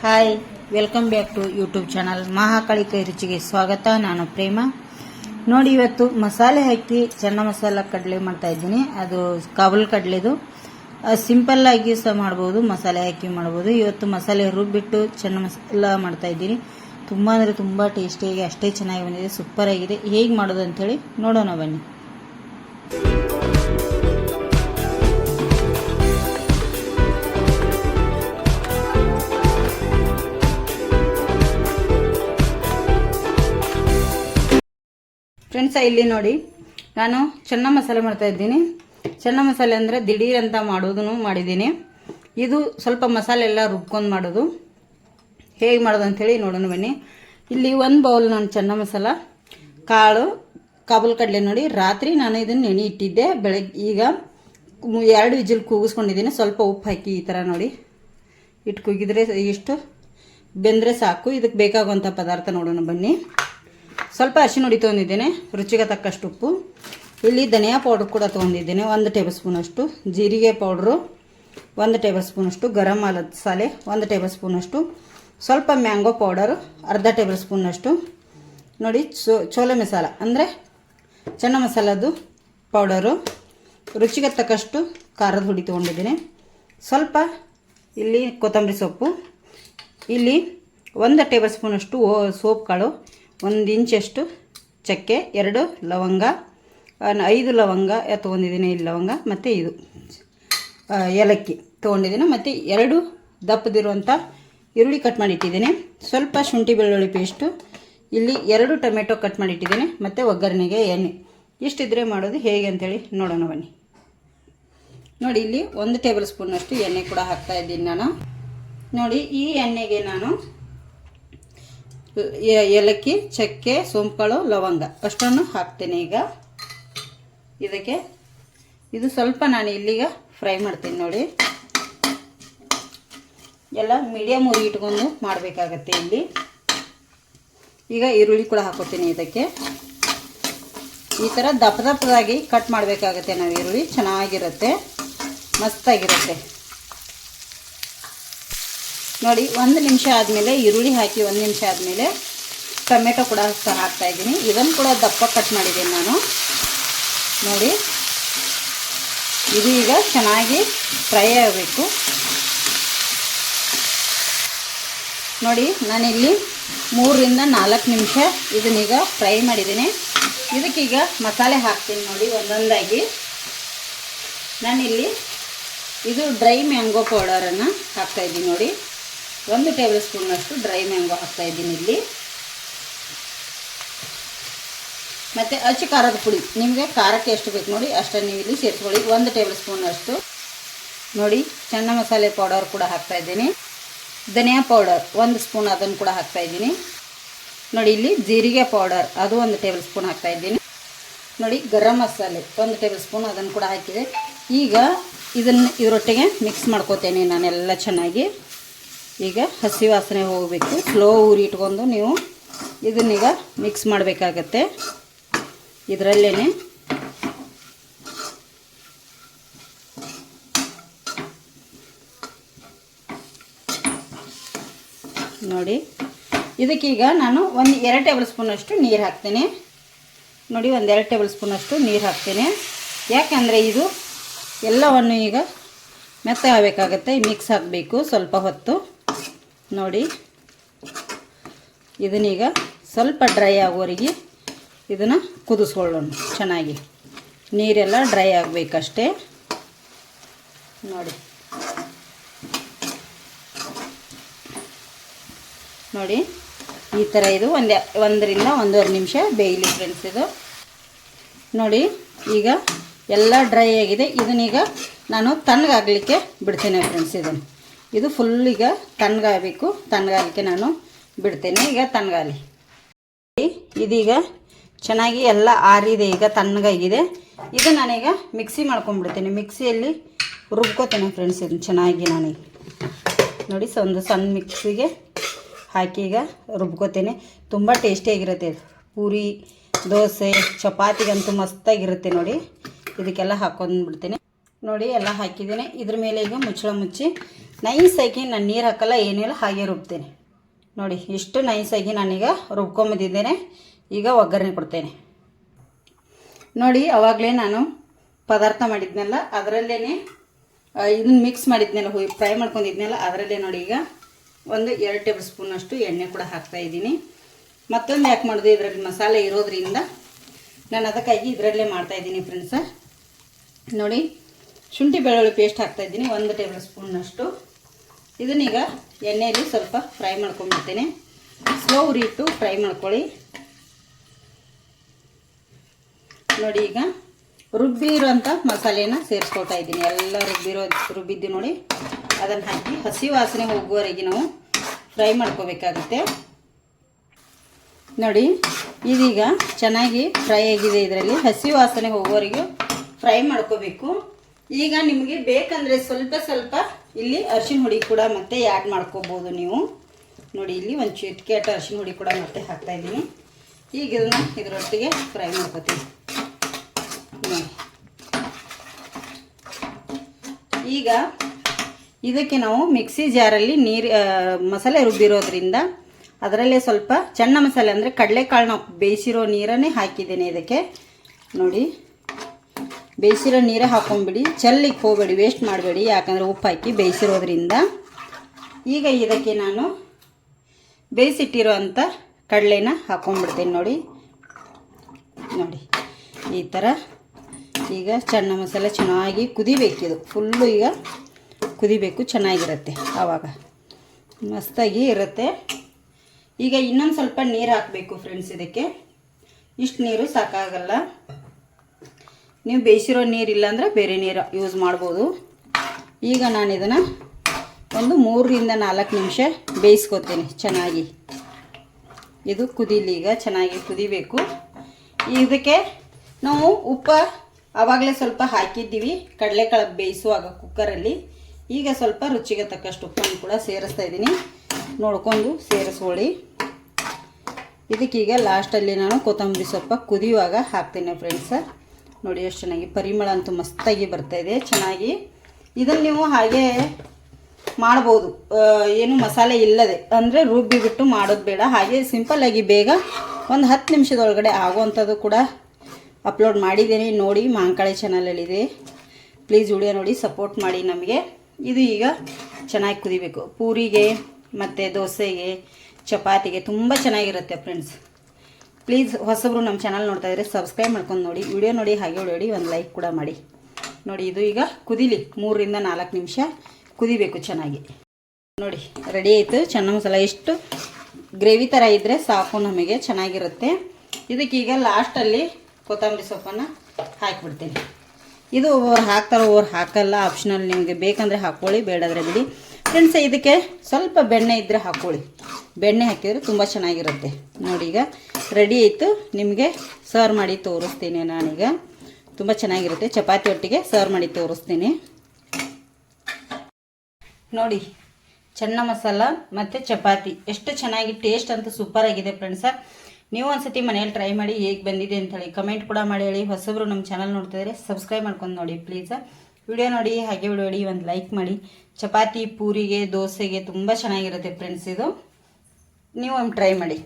Hi welcome back to YouTube channel Mahakali ಕೈ ರುಚಿಗೆ ಸ್ವಾಗತ. ನಾನು ಪ್ರೇಮ. ನೋಡಿ, ಇವತ್ತು ಮಸಾಲೆ ಹಾಕಿ ಚೆನ್ನ ಮಸಾಲ ಕಡಲೆ ಮಾಡ್ತಾ ಇದ್ದೀನಿ. ಅದು ಕಬಲ್ ಕಡಲೆದು. ಸಿಂಪಲ್ ಆಗಿ ಸಹ ಮಾಡ್ಬೋದು, ಮಸಾಲೆ ಹಾಕಿ ಮಾಡ್ಬೋದು. ಇವತ್ತು ಮಸಾಲೆ ರುಬ್ಬಿಟ್ಟು ಚೆನ್ನ ಮಸಾಲ ಮಾಡ್ತಾ ಇದ್ದೀನಿ. ತುಂಬ ಅಂದರೆ ತುಂಬ ಟೇಸ್ಟಿಯಾಗಿ ಅಷ್ಟೇ ಚೆನ್ನಾಗಿ ಬಂದಿದೆ ಸೂಪರ್ ಆಗಿದೆ. ಹೇಗೆ ಮಾಡೋದು ಅಂಥೇಳಿ ನೋಡೋಣ ಬನ್ನಿ. ಫ್ರೆಂಡ್ಸ ಇಲ್ಲಿ ನೋಡಿ, ನಾನು ಚೆನ್ನ ಮಸಾಲೆ ಮಾಡ್ತಾ ಇದ್ದೀನಿ. ಚೆನ್ನ ಮಸಾಲೆ ಅಂದರೆ ದಿಢೀರ್ ಅಂತ ಮಾಡೋದನ್ನು ಮಾಡಿದ್ದೀನಿ. ಇದು ಸ್ವಲ್ಪ ಮಸಾಲೆ ಎಲ್ಲ ರುಬ್ಕೊಂಡು ಮಾಡೋದು. ಹೇಗೆ ಮಾಡೋದು ಅಂಥೇಳಿ ನೋಡೋಣ ಬನ್ನಿ. ಇಲ್ಲಿ ಒಂದು ಬೌಲ್ ನಾನು ಚೆನ್ನ ಮಸಾಲ, ಕಾಳು ಕಾಬೂಲ್ ಕಡಲೆ ನೋಡಿ. ರಾತ್ರಿ ನಾನು ಇದನ್ನು ನೆನೆ ಇಟ್ಟಿದ್ದೆ. ಬೆಳಗ್ಗೆ ಈಗ ಎರಡು ವಿಜಿಲ್ ಕೂಗಿಸ್ಕೊಂಡಿದ್ದೀನಿ. ಸ್ವಲ್ಪ ಉಪ್ಪು ಹಾಕಿ ಈ ಥರ ನೋಡಿ. ಇಟ್ಟು ಕುಗಿದ್ರೆ ಇಷ್ಟು ಬೆಂದರೆ ಸಾಕು. ಇದಕ್ಕೆ ಬೇಕಾಗುವಂಥ ಪದಾರ್ಥ ನೋಡೋಣ ಬನ್ನಿ. ಸ್ವಲ್ಪ ಹಸಿ ನುಡಿ ತೊಗೊಂಡಿದ್ದೇನೆ, ರುಚಿಗೆ ತಕ್ಕಷ್ಟು ಉಪ್ಪು. ಇಲ್ಲಿ ಧನಿಯಾ ಪೌಡ್ರ್ ಕೂಡ ತೊಗೊಂಡಿದ್ದೇನೆ, ಒಂದು ಟೇಬಲ್ ಸ್ಪೂನಷ್ಟು ಜೀರಿಗೆ ಪೌಡ್ರು ಒಂದು ಟೇಬಲ್ ಸ್ಪೂನಷ್ಟು ಗರಂ ಸಾಲೆ, ಒಂದು ಟೇಬಲ್ ಸ್ಪೂನಷ್ಟು ಸ್ವಲ್ಪ ಮ್ಯಾಂಗೋ ಪೌಡರು ಅರ್ಧ ಟೇಬಲ್ ಸ್ಪೂನಷ್ಟು ನೋಡಿ ಚೋಲೆ ಮಸಾಲ, ಅಂದರೆ ಚೆನ್ನ ಮಸಾಲದ್ದು ಪೌಡರು ರುಚಿಗೆ ತಕ್ಕಷ್ಟು ಖಾರದ ಹುಡಿ ತೊಗೊಂಡಿದ್ದೀನಿ. ಸ್ವಲ್ಪ ಇಲ್ಲಿ ಕೊತ್ತಂಬರಿ ಸೊಪ್ಪು. ಇಲ್ಲಿ ಒಂದು ಟೇಬಲ್ ಸ್ಪೂನಷ್ಟು ಸೋಪ್ ಕಾಳು ಒಂದು ಇಂಚಷ್ಟು ಚಕ್ಕೆ, ಎರಡು ಲವಂಗ ಐದು ಲವಂಗ ತೊಗೊಂಡಿದ್ದೀನಿ ಐದು ಲವಂಗ, ಮತ್ತು ಇದು ಏಲಕ್ಕಿ ತೊಗೊಂಡಿದ್ದೀನಿ, ಮತ್ತು ಎರಡು ದಪ್ಪದಿರುವಂಥ ಈರುಳ್ಳಿ ಕಟ್ ಮಾಡಿ ಇಟ್ಟಿದ್ದೀನಿ ಸ್ವಲ್ಪ ಶುಂಠಿ ಬೆಳ್ಳುಳ್ಳಿ ಪೇಸ್ಟು ಇಲ್ಲಿ ಎರಡು ಟೊಮೆಟೊ ಕಟ್ ಮಾಡಿ ಇಟ್ಟಿದ್ದೀನಿ ಮತ್ತು ಒಗ್ಗರಣೆಗೆ ಎಣ್ಣೆ. ಇಷ್ಟಿದ್ರೆ ಮಾಡೋದು ಹೇಗೆ ಅಂತೇಳಿ ನೋಡೋಣ ಬನ್ನಿ. ನೋಡಿ, ಇಲ್ಲಿ ಒಂದು ಟೇಬಲ್ ಸ್ಪೂನಷ್ಟು ಎಣ್ಣೆ ಕೂಡ ಹಾಕ್ತಾ ಇದ್ದೀನಿ ನಾನು. ನೋಡಿ, ಈ ಎಣ್ಣೆಗೆ ನಾನು ಏಲಕ್ಕಿ, ಚಕ್ಕೆ ಸೋಂಪುಗಳು ಲವಂಗ. ಅಷ್ಟನ್ನು ಹಾಕ್ತೀನಿ ಈಗ. ಇದಕ್ಕೆ, ಇದು ಸ್ವಲ್ಪ ನಾನು ಇಲ್ಲಿಗ ಫ್ರೈ ಮಾಡ್ತೀನಿ ನೋಡಿ. ಎಲ್ಲ ಮೀಡಿಯಮ್ ಉರಿ ಇಟ್ಕೊಂಡು ಮಾಡಬೇಕಾಗತ್ತೆ ಇಲ್ಲಿ. ಈಗ ಈರುಳ್ಳಿ ಕೂಡ ಹಾಕೋತೀನಿ ಇದಕ್ಕೆ. ಈ ಥರ ದಪ್ಪ ದಪ್ಪದಾಗಿ ಕಟ್ ಮಾಡಬೇಕಾಗತ್ತೆ ನಾವು ಈರುಳ್ಳಿ. ಚೆನ್ನಾಗಿರುತ್ತೆ. ಮಸ್ತಾಗಿರುತ್ತೆ. ನೋಡಿ, ಒಂದು ನಿಮಿಷ ಆದಮೇಲೆ, ಈರುಳ್ಳಿ ಹಾಕಿ ಒಂದು ನಿಮಿಷ ಆದಮೇಲೆ ಟೊಮೆಟೊ ಕೂಡ ಹಾಕ್ತಾ ಇದ್ದೀನಿ. ಇದನ್ನು ಕೂಡ ದಪ್ಪ ಕಟ್ ಮಾಡಿದ್ದೀನಿ ನಾನು. ನೋಡಿ, ಇದು ಈಗ ಚೆನ್ನಾಗಿ ಫ್ರೈ ಆಗಬೇಕು. ನೋಡಿ, ನಾನಿಲ್ಲಿ ಮೂರರಿಂದ ನಾಲ್ಕು ನಿಮಿಷ ಇದನ್ನೀಗ ಫ್ರೈ ಮಾಡಿದ್ದೀನಿ. ಇದಕ್ಕೀಗ ಮಸಾಲೆ ಹಾಕ್ತೀನಿ ನೋಡಿ, ಒಂದೊಂದಾಗಿ. ನಾನಿಲ್ಲಿ ಇದು ಡ್ರೈ ಮ್ಯಾಂಗೋ ಪೌಡರನ್ನು ಹಾಕ್ತಾಯಿದ್ದೀನಿ ನೋಡಿ. ಒಂದು ಟೇಬಲ್ ಸ್ಪೂನಷ್ಟು ಡ್ರೈ ಮ್ಯಾಂಗೋ ಹಾಕ್ತಾಯಿದ್ದೀನಿ ಇಲ್ಲಿ. ಮತ್ತು ಅಚ್ಚು ಖಾರದ ಪುಡಿ. ನಿಮಗೆ ಖಾರಕ್ಕೆ ಎಷ್ಟು ಬೇಕು ನೋಡಿ ಅಷ್ಟನ್ನು ನೀವು ಇಲ್ಲಿ ಸೇರಿಸ್ಕೊಳ್ಳಿ. ಒಂದು ಟೇಬಲ್ ಸ್ಪೂನಷ್ಟು ನೋಡಿ, ಚೆನ್ನ ಮಸಾಲೆ ಪೌಡರ್ ಕೂಡ ಹಾಕ್ತಾಯಿದ್ದೀನಿ ಧನಿಯಾ ಪೌಡರ್, ಒಂದು ಸ್ಪೂನ್ ಅದನ್ನು ಕೂಡ ಹಾಕ್ತಾಯಿದ್ದೀನಿ ನೋಡಿ, ಇಲ್ಲಿ ಜೀರಿಗೆ ಪೌಡರ್, ಅದು ಒಂದು ಟೇಬಲ್ ಸ್ಪೂನ್ ಹಾಕ್ತಾಯಿದ್ದೀನಿ ನೋಡಿ, ಗರಂ ಮಸಾಲೆ, ಒಂದು ಟೇಬಲ್ ಸ್ಪೂನ್ ಅದನ್ನು ಕೂಡ ಹಾಕಿದೆ. ಈಗ ಇದನ್ನು, ಇದರೊಟ್ಟಿಗೆ ಮಿಕ್ಸ್ ಮಾಡ್ಕೋತೇನೆ ನಾನೆಲ್ಲ ಚೆನ್ನಾಗಿ. ಈಗ ಹಸಿ ವಾಸನೆ ಹೋಗಬೇಕು. ಸ್ಲೋ ಉರಿ ಇಟ್ಕೊಂಡು ನೀವು ಇದನ್ನೀಗ ಮಿಕ್ಸ್ ಮಾಡಬೇಕಾಗತ್ತೆ. ಇದರಲ್ಲೇ ನೋಡಿ. ಇದಕ್ಕೀಗ ನಾನು ಒಂದು ಎರಡು ಟೇಬಲ್ ಸ್ಪೂನಷ್ಟು ನೀರು ಹಾಕ್ತೇನೆ. ನೋಡಿ, ಒಂದು ಎರಡು ಟೇಬಲ್ ಸ್ಪೂನಷ್ಟು ನೀರು ಹಾಕ್ತೇನೆ. ಯಾಕಂದರೆ ಇದು ಎಲ್ಲವನ್ನು ಈಗ ಮೆತ್ತಗಾಗಬೇಕಾಗತ್ತೆ ಮಿಕ್ಸ್ ಹಾಕಬೇಕು ಸ್ವಲ್ಪ ಹೊತ್ತು. ನೋಡಿ. ಇದನ್ನೀಗ ಸ್ವಲ್ಪ ಡ್ರೈ ಆಗೋವರೆಗೆ ಇದನ್ನು ಕುದಿಸ್ಕೊಳ್ಳೋಣ ಚೆನ್ನಾಗಿ. ನೀರೆಲ್ಲ ಡ್ರೈ ಆಗಬೇಕಷ್ಟೇ. ನೋಡಿ. ನೋಡಿ, ಈ ಥರ ಇದು ಒಂದು ಒಂದರಿಂದ ಒಂದೂವರೆ ನಿಮಿಷ ಬೇಯಲಿ ಫ್ರೆಂಡ್ಸ್ ಇದು. ನೋಡಿ, ಈಗ ಎಲ್ಲ ಡ್ರೈ ಆಗಿದೆ. ಇದನ್ನೀಗ ನಾನು ತಣ್ಣಗಾಗಲಿಕ್ಕೆ ಬಿಡ್ತೇನೆ ಫ್ರೆಂಡ್ಸ್ ಇದನ್ನು ಇದು ಫುಲ್ ಈಗ ತಣ್ಣಗಾಗಬೇಕು ತಣ್ಣಗಾಗಲಿಕ್ಕೆ ನಾನು ಬಿಡ್ತೇನೆ. ಈಗ ತಣ್ಣಗಾಲಿ. ಇದೀಗ ಚೆನ್ನಾಗಿ ಎಲ್ಲ ಆರಿದೆ. ಈಗ ತಣ್ಣಗಾಗಿದೆ. ಇದು ನಾನೀಗ ಮಿಕ್ಸಿ ಮಾಡ್ಕೊಂಡ್ಬಿಡ್ತೀನಿ. ಮಿಕ್ಸಿಯಲ್ಲಿ ರುಬ್ಕೋತೇನೆ ಫ್ರೆಂಡ್ಸ್ ಇದನ್ನು ಚೆನ್ನಾಗಿ ನಾನೀಗ. ನೋಡಿ ಒಂದು ಸಣ್ಣ ಮಿಕ್ಸಿಗೆ ಹಾಕಿ ಈಗ ರುಬ್ಕೋತೇನೆ. ತುಂಬ ಟೇಸ್ಟಿಯಾಗಿರುತ್ತೆ ಪೂರಿ, ದೋಸೆ, ಚಪಾತಿಗಂತೂ ಮಸ್ತಾಗಿರುತ್ತೆ ನೋಡಿ. ಇದಕ್ಕೆಲ್ಲ ಹಾಕೊಂಡ್ಬಿಡ್ತೀನಿ ನೋಡಿ, ಎಲ್ಲ ಹಾಕಿದ್ದೀನಿ. ಇದ್ರ ಮೇಲೆ ಈಗ ಮುಚ್ಚಳ ಮುಚ್ಚಿ ನೈಸಾಗಿ ನಾನು ನೀರು ಹಾಕಲ್ಲ, ಏನಿಲ್ಲ, ಹಾಗೆ ರುಬ್ತೇನೆ. ನೋಡಿ, ಇಷ್ಟು ನೈಸಾಗಿ ನಾನೀಗ ರುಬ್ಕೊಂಬಂದಿದ್ದೇನೆ. ಈಗ ಒಗ್ಗರಣೆ ಕೊಡ್ತೇನೆ. ನೋಡಿ, ಅವಾಗಲೇ ನಾನು ಪದಾರ್ಥ ಮಾಡಿದ್ನಲ್ಲ ಅದರಲ್ಲೇ ಇದನ್ನ ಮಿಕ್ಸ್ ಮಾಡಿದ್ನಲ್ಲ ಹೋಗಿ ಫ್ರೈ ಮಾಡ್ಕೊಂಡಿದ್ನಲ್ಲ, ಅದರಲ್ಲೇ ನೋಡಿ ಈಗ ಒಂದು ಎರಡು ಟೇಬಲ್ ಸ್ಪೂನಷ್ಟು ಎಣ್ಣೆ ಕೂಡ ಹಾಕ್ತಾ ಇದ್ದೀನಿ. ಮತ್ತೊಂದು ಯಾಕೆ ಮಾಡೋದು, ಇದರಲ್ಲಿ ಮಸಾಲೆ ಇರೋದ್ರಿಂದ ನಾನು ಅದಕ್ಕಾಗಿ ಇದರಲ್ಲೇ ಮಾಡ್ತಾ ಇದ್ದೀನಿ ಫ್ರೆಂಡ್ಸ ನೋಡಿ, ಶುಂಠಿ ಬೆಳ್ಳುಳ್ಳಿ ಪೇಸ್ಟ್ ಹಾಕ್ತಾ ಇದ್ದೀನಿ, ಒಂದು ಟೇಬಲ್ ಸ್ಪೂನ್ನಷ್ಟು ಇದನ್ನೀಗ ಎಣ್ಣೆಯಲ್ಲಿ ಸ್ವಲ್ಪ ಫ್ರೈ ಮಾಡ್ಕೊಂಡ್ಬಿಡ್ತೇನೆ. ಸ್ಲೋ ಉರಿ ಇಟ್ಟು ಫ್ರೈ ಮಾಡ್ಕೊಳ್ಳಿ. ನೋಡಿ ಈಗ ರುಬ್ಬಿರೋಂಥ ಮಸಾಲೆನ ಸೇರಿಸ್ಕೊಳ್ತಾ ಇದ್ದೀನಿ. ಎಲ್ಲ ರುಬ್ಬಿರೋ ರುಬ್ಬಿದ್ದು ನೋಡಿ. ಅದನ್ನು ಹಾಕಿ ಹಸಿ ವಾಸನೆ ಹೋಗುವವರೆಗೆ ನಾವು ಫ್ರೈ ಮಾಡ್ಕೋಬೇಕಾಗುತ್ತೆ. ನೋಡಿ, ಇದೀಗ ಚೆನ್ನಾಗಿ ಫ್ರೈ ಆಗಿದೆ ಇದರಲ್ಲಿ. ಹಸಿ ವಾಸನೆ ಹೋಗುವವರೆಗೂ ಫ್ರೈ ಮಾಡ್ಕೋಬೇಕು. ಈಗ ನಿಮಗೆ ಬೇಕಂದರೆ ಸ್ವಲ್ಪ ಸ್ವಲ್ಪ ಇಲ್ಲಿ ಅರ್ಶಿನ ಹುಡಿ ಕೂಡ ಮತ್ತೆ ಆ್ಯಡ್ ಮಾಡ್ಕೋಬೋದು ನೀವು. ನೋಡಿ, ಇಲ್ಲಿ ಒಂದು ಚಿಟಿಕೆ ಅಟ್ಟು ಅರ್ಶಿನ ಹುಡಿ ಕೂಡ ಮತ್ತೆ ಹಾಕ್ತಾ ಇದ್ದೀನಿ. ಈಗ ಇದನ್ನು ಇದರೊಟ್ಟಿಗೆ ಫ್ರೈ ಮಾಡ್ಕೋತೀನಿ. ನೋಡಿ. ಈಗ ಇದಕ್ಕೆ ನಾವು ಮಿಕ್ಸಿ ಜಾರಲ್ಲಿ ನೀರು ಮಸಾಲೆ ರುಬ್ಬಿರೋದ್ರಿಂದ ಅದರಲ್ಲೇ ಸ್ವಲ್ಪ ಚೆನ್ನ ಮಸಾಲೆ ಅಂದರೆ ಕಡಲೆಕಾಳು ನಾವು ಬೇಯಿಸಿರೋ ನೀರನ್ನೇ ಹಾಕಿದ್ದೇನೆ ಇದಕ್ಕೆ. ನೋಡಿ. ಬೇಯಿಸಿರೋ ನೀರೇ ಹಾಕೊಂಡ್ಬಿಡಿ ಚೆಲ್ಲಿಗೆ ಹೋಗಬೇಡಿ ವೇಸ್ಟ್ ಮಾಡಬೇಡಿ. ಯಾಕಂದರೆ ಉಪ್ಪು ಹಾಕಿ ಬೇಯಿಸಿರೋದ್ರಿಂದ. ಈಗ ಇದಕ್ಕೆ ನಾನು ಬೇಯಿಸಿಟ್ಟಿರೋಂಥ ಕಡಲೆನ ಹಾಕೊಂಡ್ಬಿಡ್ತೀನಿ ನೋಡಿ. ನೋಡಿ, ಈ ಥರ ಈಗ ಚೆನ್ನ ಮಸಾಲೆ ಚೆನ್ನಾಗಿ ಕುದಿಬೇಕಿದು ಫುಲ್ಲು ಈಗ ಕುದಿಬೇಕು, ಚೆನ್ನಾಗಿರುತ್ತೆ ಆವಾಗ. ಮಸ್ತಾಗಿ ಇರುತ್ತೆ. ಈಗ ಇನ್ನೊಂದು ಸ್ವಲ್ಪ ನೀರು ಹಾಕಬೇಕು ಫ್ರೆಂಡ್ಸ್ ಇದಕ್ಕೆ. ಇಷ್ಟು ನೀರು ಸಾಕಾಗಲ್ಲ. ನೀವು ಬೇಯಿಸಿರೋ ನೀರಿಲ್ಲ ಅಂದರೆ ಬೇರೆ ನೀರು ಯೂಸ್ ಮಾಡ್ಬೋದು. ಈಗ ನಾನು ಇದನ್ನು ಒಂದು ಮೂರರಿಂದ ನಾಲ್ಕು ನಿಮಿಷ ಬೇಯಿಸ್ಕೊತೀನಿ ಚೆನ್ನಾಗಿ. ಇದು ಕುದೀಲಿ, ಈಗ ಚೆನ್ನಾಗಿ ಕುದಿಬೇಕು. ಇದಕ್ಕೆ ನಾವು ಉಪ್ಪು ಆವಾಗಲೇ ಸ್ವಲ್ಪ ಹಾಕಿದ್ದೀವಿ, ಕಡಲೆಕಾಳು ಬೇಯಿಸುವಾಗ ಕುಕ್ಕರಲ್ಲಿ ಈಗ ಸ್ವಲ್ಪ ರುಚಿಗೆ ತಕ್ಕಷ್ಟು ಉಪ್ಪನ್ನು ಕೂಡ ಸೇರಿಸ್ತಾ ಇದ್ದೀನಿ. ನೋಡ್ಕೊಂಡು ಸೇರಿಸ್ಕೊಳ್ಳಿ. ಇದಕ್ಕೀಗ ಲಾಸ್ಟಲ್ಲಿ ನಾನು ಕೊತ್ತಂಬರಿ ಸೊಪ್ಪು ಕುದಿಯುವಾಗ ಹಾಕ್ತೀನಿ ಫ್ರೆಂಡ್ಸ ನೋಡಿ ಎಷ್ಟು ಚೆನ್ನಾಗಿ ಪರಿಮಳ ಅಂತೂ ಮಸ್ತಾಗಿ ಇದೆ, ಚೆನ್ನಾಗಿ. ಇದನ್ನು ನೀವು ಹಾಗೆ ಮಾಡ್ಬೋದು. ಏನು ಮಸಾಲೆ ಇಲ್ಲದೆ, ಅಂದರೆ ರುಬ್ಬಿ ಬಿಟ್ಟು ಮಾಡೋದು ಬೇಡ. ಹಾಗೆ ಸಿಂಪಲ್ಲಾಗಿ ಬೇಗ ಒಂದು ಹತ್ತು ನಿಮಿಷದೊಳಗಡೆ ಆಗುವಂಥದ್ದು ಕೂಡ ಅಪ್ಲೋಡ್ ಮಾಡಿದ್ದೀನಿ. ನೋಡಿ, ಮಾಂಕಾಳಿ ಚಾನಲಲ್ಲಿದೆ ಪ್ಲೀಸ್ ವಿಡಿಯೋ ನೋಡಿ ಸಪೋರ್ಟ್ ಮಾಡಿ ನಮಗೆ. ಇದು ಈಗ ಚೆನ್ನಾಗಿ ಕುದಿಬೇಕು. ಪೂರಿಗೆ ಮತ್ತು ದೋಸೆಗೆ, ಚಪಾತಿಗೆ ತುಂಬ ಚೆನ್ನಾಗಿರುತ್ತೆ ಫ್ರೆಂಡ್ಸ್ ಪ್ಲೀಸ್ ಹೊಸಬ್ರು ನಮ್ಮ ಚಾನಲ್ ನೋಡ್ತಾ ಇದ್ರೆ ಸಬ್ಸ್ಕ್ರೈಬ್ ಮಾಡ್ಕೊಂಡು ನೋಡಿ. ವಿಡಿಯೋ ನೋಡಿ, ಹಾಗೆ ನೋಡಿ ಒಂದು ಲೈಕ್ ಕೂಡ ಮಾಡಿ. ನೋಡಿ, ಇದು ಈಗ ಕುದಿಲಿ. ಮೂರರಿಂದ ನಾಲ್ಕು ನಿಮಿಷ ಕುದಿಬೇಕು ಚೆನ್ನಾಗಿ. ನೋಡಿ ರೆಡಿ ಆಯಿತು. ಚೆನ್ನ ಮಸಾಲ ಎಷ್ಟು ಗ್ರೇವಿ ಥರ ಇದ್ದರೆ ಸಾಕು ನಮಗೆ, ಚೆನ್ನಾಗಿರುತ್ತೆ. ಇದಕ್ಕೀಗ ಲಾಸ್ಟಲ್ಲಿ ಕೊತ್ತಂಬರಿ ಸೊಪ್ಪನ್ನು ಹಾಕಿಬಿಡ್ತೀನಿ. ಇದು ಒಬ್ಬರು ಹಾಕ್ತಾರೆ ಒಬ್ಬರು ಹಾಕಲ್ಲ. ಆಪ್ಷನಲ್ ನಿಮಗೆ ಬೇಕಂದರೆ ಹಾಕ್ಕೊಳ್ಳಿ ಬೇಡಾದರೆ ಬಿಡಿ. ಫ್ರೆಂಡ್ಸ್ ಇದಕ್ಕೆ ಸ್ವಲ್ಪ ಬೆಣ್ಣೆ ಇದ್ದರೆ ಹಾಕ್ಕೊಳ್ಳಿ ಬೆಣ್ಣೆ ಹಾಕಿದರೆ ತುಂಬ ಚೆನ್ನಾಗಿರುತ್ತೆ. ನೋಡಿ ಈಗ ರೆಡಿ ಆಯಿತು. ನಿಮಗೆ ಸರ್ವ್ ಮಾಡಿ ತೋರಿಸ್ತೀನಿ ನಾನೀಗ. ತುಂಬ ಚೆನ್ನಾಗಿರುತ್ತೆ. ಚಪಾತಿ ಒಟ್ಟಿಗೆ ಸರ್ವ್ ಮಾಡಿ ತೋರಿಸ್ತೀನಿ. ನೋಡಿ, ಚೆನ್ನ ಮಸಾಲ ಮತ್ತು ಚಪಾತಿ. ಎಷ್ಟು ಚೆನ್ನಾಗಿ ಟೇಸ್ಟ್ ಅಂತ ಸೂಪರ್ ಆಗಿದೆ ಫ್ರೆಂಡ್ಸ ನೀವು ಒಂದ್ಸತಿ ಮನೇಲಿ ಟ್ರೈ ಮಾಡಿ ಹೇಗೆ ಬಂದಿದೆ ಅಂತ ಹೇಳಿ ಕಮೆಂಟ್ ಕೂಡ ಮಾಡಿ ಹೇಳಿ. ಹೊಸಬ್ರು ನಮ್ಮ ಚಾನಲ್ ನೋಡ್ತಿದ್ರೆ ಸಬ್ಸ್ಕ್ರೈಬ್ ಮಾಡ್ಕೊಂಡು ನೋಡಿ ಪ್ಲೀಸ್ ವಿಡಿಯೋ ನೋಡಿ, ಹಾಗೆ ವಿಡಿಯೋ ಒಂದು ಲೈಕ್ ಮಾಡಿ. ಚಪಾತಿ, ಪೂರಿಗೆ, ದೋಸೆಗೆ ತುಂಬ ಚೆನ್ನಾಗಿರುತ್ತೆ ಫ್ರೆಂಡ್ಸ್ ಇದು. ನೀವು ಒಂದು ಟ್ರೈ ಮಾಡಿ.